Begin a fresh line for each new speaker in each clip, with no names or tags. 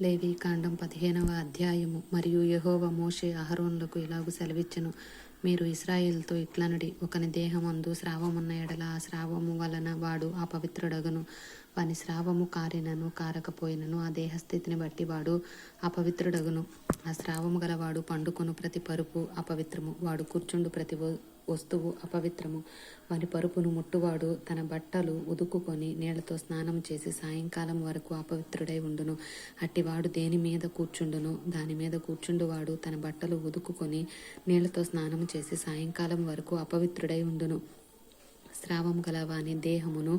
లేవి కాండం పదిహేనవ అధ్యాయము. మరియు యహోవ మోషే అహరోన్లకు ఇలాగు సెలవిచ్చను. మీరు ఇస్రాయేల్తో ఇట్లనడి ఒకని దేహమందు స్రావమున్న ఎడల ఆ స్రావము వలన వాడు అపవిత్రుడగను వాని స్రావము కారినను కారకపోయినను ఆ దేహస్థితిని బట్టి వాడు అపవిత్రుడగును ఆ స్రావము గలవాడు పండుకొను ప్రతి పరుపు అపవిత్రము వాడు కూర్చుండు ప్రతి వస్తువు అపవిత్రము. వారి పరుపును ముట్టువాడు తన బట్టలు ఉదుకుకొని నీళ్ళతో స్నానం చేసి సాయంకాలం వరకు అపవిత్రుడై ఉండును. అట్టివాడు దేని మీద కూర్చుండును దాని మీద కూర్చుండువాడు తన బట్టలు ఉదుకుకొని నీళ్ళతో స్నానం చేసి సాయంకాలం వరకు అపవిత్రుడై ఉండును. స్రావం గల వాని దేహమును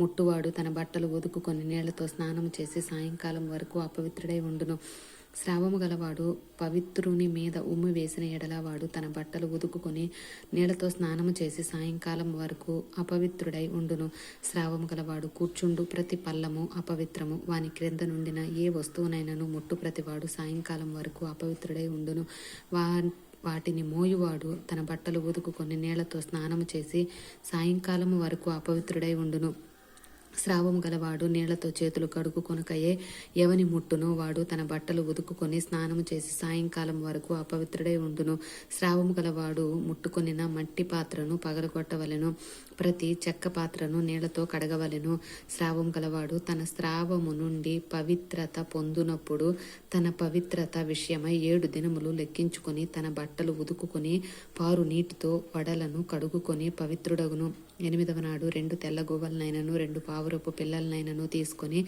ముట్టువాడు తన బట్టలు ఉదుకుకొని నీళ్ళతో స్నానం చేసి సాయంకాలం వరకు అపవిత్రుడై ఉండును. స్రావము గలవాడు పవిత్రుని మీద ఉమ్మి వేసిన ఎడల వాడు తన బట్టలు ఉదుకుకొని నీళ్ళతో స్నానము చేసి సాయంకాలం వరకు అపవిత్రుడై ఉండును. స్రావము గలవాడు కూర్చుండు ప్రతి పల్లము అపవిత్రము. వాని క్రింద నుండిన ఏ వస్తువునైనను ముట్టు ప్రతివాడు సాయంకాలం వరకు అపవిత్రుడై ఉండును. వా వాటిని మోయువాడు తన బట్టలు ఉదుకుకొని నీళ్ళతో స్నానము చేసి సాయంకాలం వరకు అపవిత్రుడై ఉండును. స్రావము గలవాడు నీళ్ళతో చేతులు కడుగు కొనకయే ఎవని ముట్టునో వాడు తన బట్టలు ఉదుకుకొని స్నానము చేసి సాయంకాలం వరకు అపవిత్రుడై ఉండును. స్రావము గలవాడు ముట్టుకొనిన మట్టి పాత్రను పగలగొట్టవలెను. ప్రతి చెక్క పాత్రను నీళ్ళతో కడగవలెను. స్రావం గలవాడు తన స్రావము నుండి పవిత్రత పొందునప్పుడు తన పవిత్రత విషయమై ఏడు దినములు లెక్కించుకొని తన బట్టలు ఉదుకుకొని పారు నీటితో వడలను కడుగుకొని పవిత్రుడగును. ఎనిమిదవ నాడు రెండు తెల్ల గువ్వలనైనను రెండు పావురపు పిల్లలనైనను తీసుకొని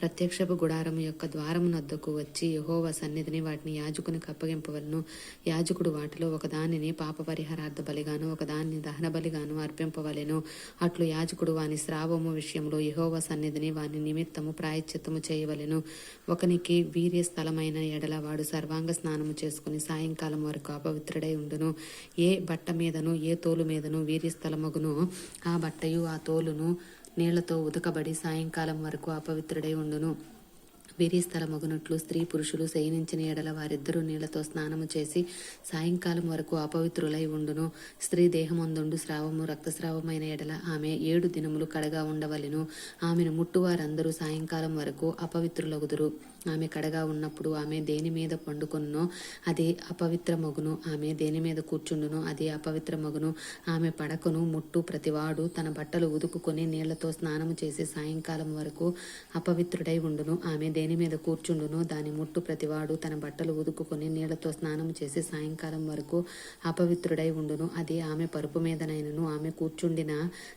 ప్రత్యక్షపు గుడారము యొక్క ద్వారము నద్దకు వచ్చి యహోవ సన్నిధిని వాటిని యాజకునికి అప్పగింపవలను. యాజకుడు వాటిలో ఒకదానిని పాప పరిహారార్థ బలిగాను ఒకదాన్ని దహన బలిగాను అర్పింపవలెను. అట్లు యాజకుడు వాని స్రావము విషయంలో యహోవ సన్నిధిని వాని నిమిత్తము ప్రాయశ్చిత్తము చేయవలెను. ఒకనికి వీర్య స్థలమైన ఎడల వాడు సర్వాంగ స్నానము చేసుకుని సాయంకాలం వరకు అపవిత్రుడై ఉండును. ఏ బట్ట మీదను ఏ తోలు మీదను వీర్య స్థలమగును? ఆ బట్టయు ఆ తోలును నీళ్ళతో ఉదకబడి సాయంకాలం వరకు అపవిత్రుడై ఉండును. వీరి స్థలమగునట్లు స్త్రీ పురుషులు శయనించిన ఎడల వారిద్దరూ నీళ్ళతో స్నానము చేసి సాయంకాలం వరకు అపవిత్రులై ఉండును. స్త్రీ దేహమందుండు స్రావము రక్తస్రావమైన ఎడల ఆమె ఏడు దినములు కడగా ఉండవలెను. ఆమెను ముట్టువారందరూ సాయంకాలం వరకు అపవిత్రులగుదురు. ఆమె కడగా ఉన్నప్పుడు ఆమె దేని మీద పండుకొనునో అది అపవిత్రమగును ఆమె దేని మీద కూర్చుండునో అది అపవిత్రమగును ఆమె పడకను ముట్టు ప్రతివాడు తన బట్టలు ఉదుకుకొని నీళ్ళతో స్నానము చేసి సాయంకాలం వరకు అపవిత్రుడై ఉండును. ఆమె దేని మీద కూర్చుండును దాని ముట్టు ప్రతివాడు తన బట్టలు ఉదుకుకొని నీళ్ళతో స్నానం చేసి సాయంకాలం వరకు అపవిత్రుడై ఉండును. అది ఆమె పరుపు మీదనైనను ఆమె కూర్చుండిన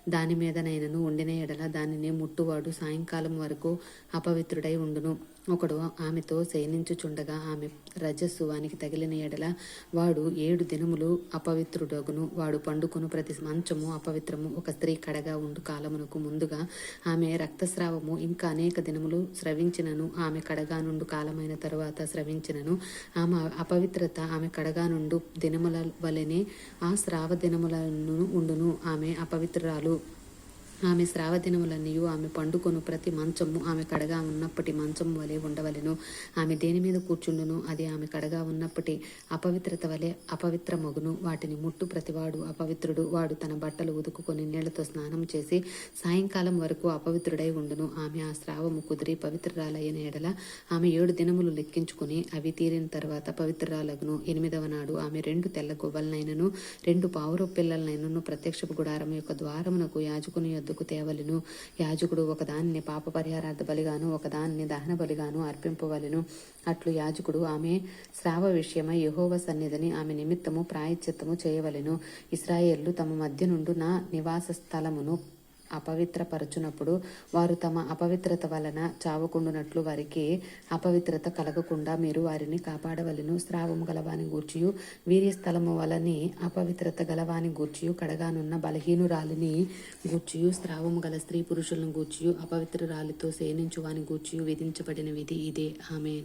దాని మీదనైనను ఉండిన ఎడల దానిని ముట్టువాడు సాయంకాలం వరకు అపవిత్రుడై ఉండును. ఒకడు ఆమెతో శయనించుచుండగా ఆమె రజస్సువానికి తగిలిన ఎడల వాడు ఏడు దినములు అపవిత్రుడగును. వాడు పండుకొను ప్రతి మంచము అపవిత్రము. ఒక స్త్రీ కడగా ఉండు కాలమునకు ముందుగా ఆమె రక్తస్రావము. ఇంకా అనేక దినములు స్రవించినను. ఆమె కడగా నుండు కాలమైన తరువాత స్రవించినను. ఆమె అపవిత్రత ఆమె కడగా నుండు దినముల వలెనే ఆ స్రావ దినములను ఉండును. ఆమె అపవిత్రురాలు. ఆమె శ్రావదినములన్నయు ఆమె పండుకొను ప్రతి మంచము ఆమె కడగా ఉన్నప్పటి మంచము వలె ఉండవలెను. ఆమె దేని మీద కూర్చుండును? అది ఆమె కడగా ఉన్నప్పటి అపవిత్రత వలె అపవిత్ర మగును వాటిని ముట్టు ప్రతివాడు అపవిత్రుడు. వాడు తన బట్టలు ఉదుకుకొని నీళ్ళతో స్నానం చేసి సాయంకాలం వరకు అపవిత్రుడై ఉండును. ఆమె ఆ స్రావము కుదిరి పవిత్రురాలైన ఎడల ఆమె ఏడు దినములు లెక్కించుకుని అవి తీరిన తర్వాత పవిత్రురాలగును. ఎనిమిదవ నాడు ఆమె రెండు తెల్ల గువ్వలనైనను రెండు పావురు పిల్లలనైనను ప్రత్యక్షపు గుడారం యొక్క ద్వారమునకు యాజకుని యొద్దకు తేవలెను? యాజకుడు ఒకదానిని పాప పరిహారార్థ బలిగాను ఒకదానిని దహన బలిగాను అర్పింపవలెను. అట్లు యాజకుడు ఆమె స్రావ విషయమై యహోవ సన్నిధిని ఆమె నిమిత్తము ప్రాయశ్చిత్తము చేయవలెను. ఇస్రాయేళ్ళు తమ మధ్య నుండు నా నివాస స్థలమును అపవిత్రపరచునప్పుడు వారు తమ అపవిత్రత వలన చావకుండునట్లు వారికి అపవిత్రత కలగకుండా మీరు వారిని కాపాడవలెను. స్రావము గలవాని గూర్చియు వీర్య స్థలము వలని అపవిత్రత గలవాని గూర్చియు కడగానున్న బలహీనురాలిని గూర్చియు స్రావము గల స్త్రీ పురుషులను గూర్చియు అపవిత్రురాలితో సేనించువాని గూర్చియు విధించబడిన విధి ఇదే. ఆమె